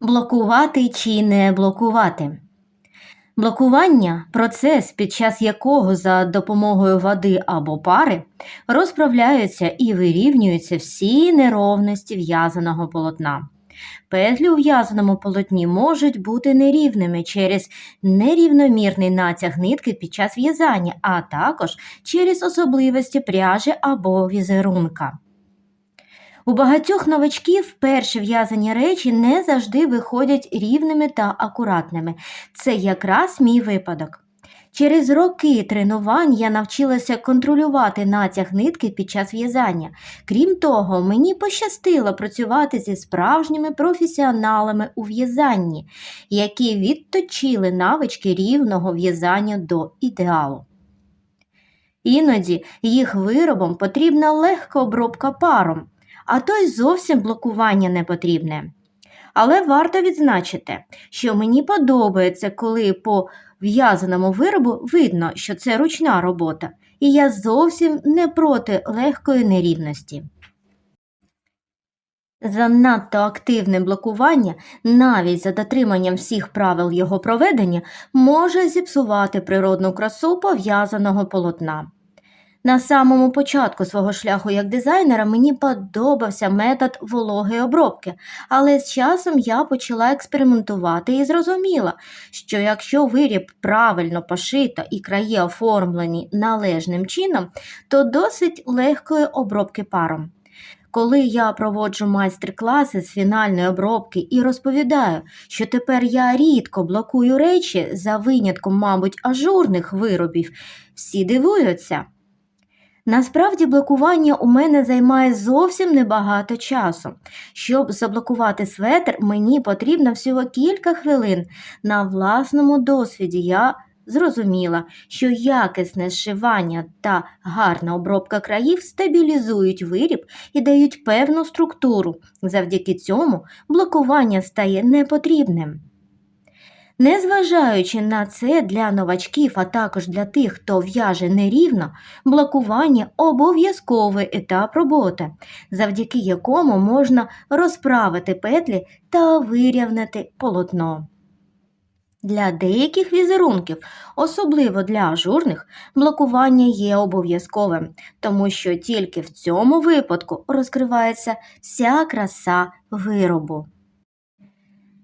Блокувати чи не блокувати. Блокування процес, під час якого за допомогою води або пари розправляються і вирівнюються всі неровності в'язаного полотна. Петлі у в'язаному полотні можуть бути нерівними через нерівномірний натяг нитки під час в'язання, а також через особливості пряжі або візерунка. У багатьох новачків перші в'язані речі не завжди виходять рівними та акуратними. Це якраз мій випадок. Через роки тренувань я навчилася контролювати натяг нитки під час в'язання. Крім того, мені пощастило працювати зі справжніми професіоналами у в'язанні, які відточили навички рівного в'язання до ідеалу. Іноді їх виробам потрібна легка обробка паром, а то й зовсім блокування не потрібне. Але варто відзначити, що мені подобається, коли по в'язаному виробу видно, що це ручна робота, і я зовсім не проти легкої нерівності. Занадто активне блокування, навіть за дотриманням всіх правил його проведення, може зіпсувати природну красу пов'язаного полотна. На самому початку свого шляху як дизайнера мені подобався метод вологої обробки, але з часом я почала експериментувати і зрозуміла, що якщо виріб правильно пошито і краї оформлені належним чином, то досить легкої обробки паром. Коли я проводжу майстер-класи з фінальної обробки і розповідаю, що тепер я рідко блокую речі за винятком, мабуть, ажурних виробів, всі дивуються. Насправді блокування у мене займає зовсім небагато часу. Щоб заблокувати светр, мені потрібно всього кілька хвилин. На власному досвіді я зрозуміла, що якісне зшивання та гарна обробка країв стабілізують виріб і дають певну структуру. Завдяки цьому блокування стає непотрібним. Незважаючи на це для новачків, а також для тих, хто в'яже нерівно, блокування обов'язковий етап роботи, завдяки якому можна розправити петлі та вирівняти полотно. Для деяких візерунків, особливо для ажурних, блокування є обов'язковим, тому що тільки в цьому випадку розкривається вся краса виробу.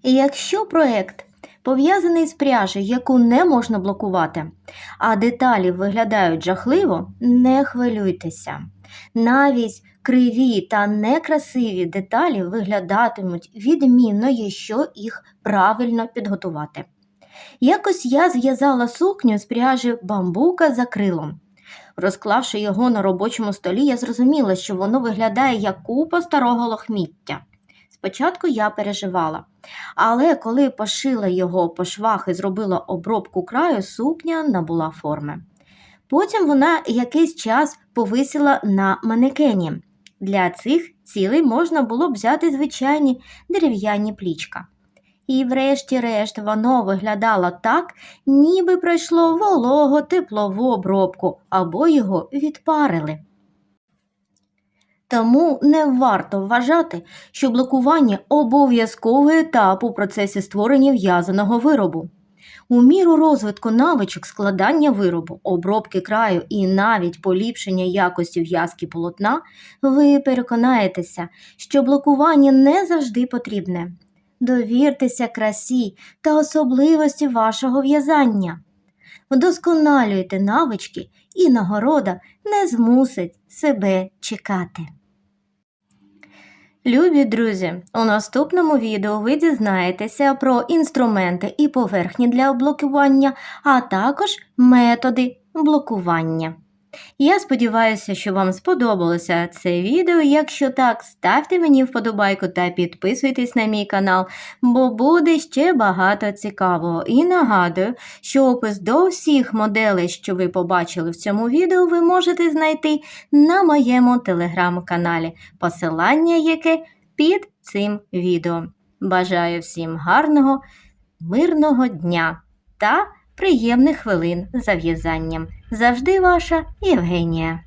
Якщо проєкт пов'язаний з пряжею, яку не можна блокувати, а деталі виглядають жахливо, не хвилюйтеся. Навіть криві та некрасиві деталі виглядатимуть відмінно, якщо їх правильно підготувати. Якось я зв'язала сукню з пряжі бамбука за крилом. Розклавши його на робочому столі, я зрозуміла, що воно виглядає як купа старого лохміття. Спочатку я переживала, але коли пошила його по швах і зробила обробку краю, сукня набула форми. Потім вона якийсь час повисіла на манекені. Для цих цілей можна було б взяти звичайні дерев'яні плічка. І, врешті-решт, воно виглядало так, ніби пройшло волого теплову обробку або його відпарили. Тому не варто вважати, що блокування обов'язковий етап у процесі створення в'язаного виробу. У міру розвитку навичок складання виробу, обробки краю і навіть поліпшення якості в'язки полотна, ви переконаєтеся, що блокування не завжди потрібне. Довіртеся красі та особливості вашого в'язання. Вдосконалюйте навички, і нагорода не змусить себе чекати. Любі друзі, у наступному відео ви дізнаєтеся про інструменти і поверхні для блокування, а також методи блокування. Я сподіваюся, що вам сподобалося це відео. Якщо так, ставте мені вподобайку та підписуйтесь на мій канал, бо буде ще багато цікавого. І нагадую, що опис до всіх моделей, що ви побачили в цьому відео, ви можете знайти на моєму телеграм-каналі, посилання яке під цим відео. Бажаю всім гарного, мирного дня та приємних хвилин за в'язанням. Завжди ваша Євгенія.